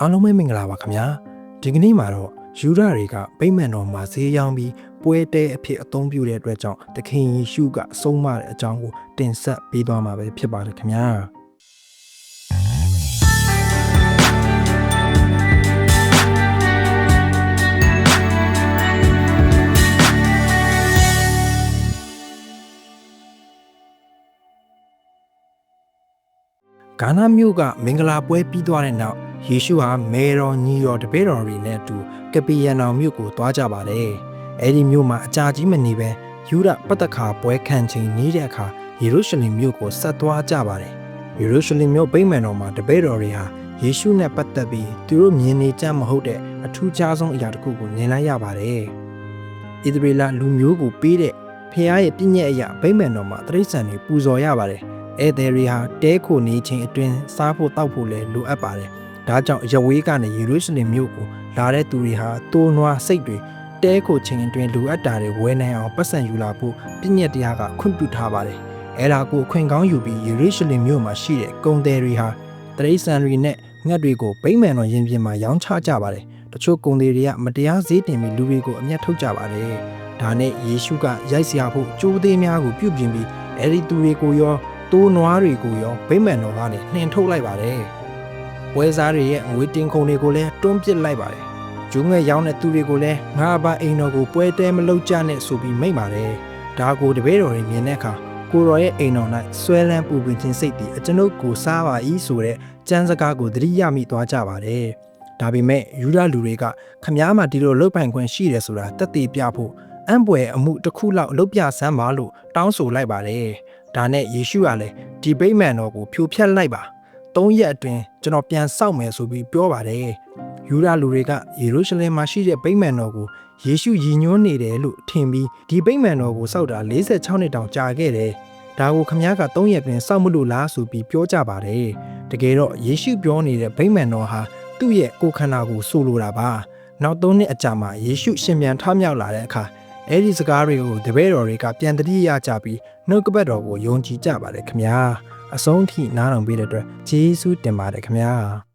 အားလုံးပဲမင်္ဂလာပါခင်ဗျာဒီကနေ့မှာတော့ယူဒတွေကဗိမာန်တော်မှာဈေးရောင်းပြီးပွဲတဲအဖြစ်အသုံးပြုတဲ့အတွက်ကြောင့်သခင်ယေရှုကအဆုံးမတဲ့အကြောင်းကိုတင်ဆက်ပေးသွားမှာပဲဖြစ်ပါတယ်ခင်ဗျာဂါနာမြို့ကမင်္ဂလာပွဲပြီးသွားတဲ့နောက် ယေရှုဟာမေတော်ညီတော်တပည့်တော်တွေနဲ့အတူကပီယန်အောင်မြို့ကိုသွားကြပါတယ်။အဲဒီမြို့မှာအကြာကြီးမနေပဲယူဒပတ္တခါပွဲခံချိန်နေတဲ့အခါယေရုရှလင်မြို့ကိုဆက်သွားကြပါတယ်။ယေရုရှလင်မြို့ဗိမာန်တော်မှာတပည့်တော်တွေဟာယေရှုနဲ့ပတ်သက်ပြီးသူတို့မြင်နေကြမဟုတ်တဲ့အထူးခြားဆုံးအရာတစ်ခုကိုမြင်လိုက်ရပါတယ်။ဣသရေလလူမျိုးကိုပေးတဲ့ဖခင်ရဲ့ပြည့်ညက်အရာဗိမာန်တော်မှာတရိษံတွေပူဇော်ရပါတယ်။ဧည့်သည်တွေဟာတဲခိုနေခြင်းအတွင်းစားဖို့တောက်ဖို့လည်းလိုအပ်ပါတယ်။ ဒါကြောင့်ရဝေးကနေယေရုရှလင်မြို့ကိုလာတဲ့သူတွေဟာတိုးနွားစိတ်တွေတဲခိုခြင်းအတွင်းလိုအပ်တာတွေဝယ်နိုင်အောင်ပတ်စံယူလာဖို့ပြည့်ညက်တရားကခွင့်ပြုထားပါတယ်။အဲဒါကိုခွင့်ကောင်းယူပြီးယေရုရှလင်မြို့မှာရှိတဲ့ကုံသည်တွေဟာတရိษံတွေနဲ့ငှက်တွေကိုဗိမာန်တော်ရင်ပြင်မှာရောင်းချကြပါတယ်။တချို့ကုံသည်တွေကမတရားဈေးတင်ပြီးလူတွေကိုအမျက်ထုတ်ကြပါတယ်။ဒါနဲ့ယေရှုကရိုက်စရာဖို့ကြိုးသေးများကိုပြုပြင်ပြီးအဲဒီသူတွေကိုရောတိုးနွားတွေကိုရောဗိမာန်တော်ကနေနှင်ထုတ်လိုက်ပါတယ်။ ပွဲစားတွေရဲ့ငွေတင်ခုံတွေကိုလည်းတွန်းပစ်လိုက်ပါတယ်။ဂျုံငယ်ရောင်းတဲ့သူတွေကိုလည်းငါဘာအိမ်တော်ကိုပွဲတဲမလုပ်ကြနဲ့ဆိုပြီးမိန့်ပါတယ်။ဒါကိုတပည့်တော်တွေမြင်တဲ့အခါကိုရော်ရဲ့အိမ်တော်၌ဆွဲလန်းပူပင်ခြင်းစိတ်တည်အကျွန်ုပ်ကိုစားပါ၏ဆိုတဲ့ကြမ်းစကားကိုသတိရမိသွားကြပါတယ်။ဒါပေမဲ့ယူဒလူတွေကခမားမှာဒီလိုလုတ်ပိုင်ခွင့်ရှိတယ်ဆိုတာတက်တည်ပြဖို့အံ့ပွေအမှုတစ်ခုလောက်လုတ်ပြဆမ်းပါလို့တောင်းဆိုလိုက်ပါတယ်။ဒါနဲ့ယေရှုကလည်းဒီဗိမာန်တော်ကိုဖြိုဖျက်လိုက်ပါ ၃ရက်အတွင်းကျွန်တော်ပြန်စောင့်မယ်ဆိုပြီးပြောပါတယ်ယူဒလူတွေကယေရုရှလင်မှာရှိတဲ့ဗိမာန်တော်ကိုယေရှုရည်ညွှန်းနေတယ်လို့ထင်ပြီးဒီဗိမာန်တော်ကိုစောက်တာ46နှစ်တောင်ကြာခဲ့တယ်ဒါကိုခမည်းက၃ရက်တွင်စောင့်မလို့လားဆိုပြီးပြောကြပါတယ်တကယ်တော့ယေရှုပြောနေတဲ့ဗိမာန်တော်ဟာသူ့ရဲ့ကိုယ်ခန္ဓာကိုဆိုလိုတာပါနောက်၃နှစ်အကြာမှာယေရှုရှင်ပြန်ထမြောက်လာတဲ့အခါ အဲ့ဒီစကားတွေကိုတပည့်တော်တွေကပြန်တတိယကြပြီးနှုတ်ကပတ်တော်ကိုယုံကြည်ကြပါတယ်ခင်ဗျာအဆုံးထိနားထောင်ပေးတဲ့အတွက်ယေရှုတင်ပါတယ်ခင်ဗျာ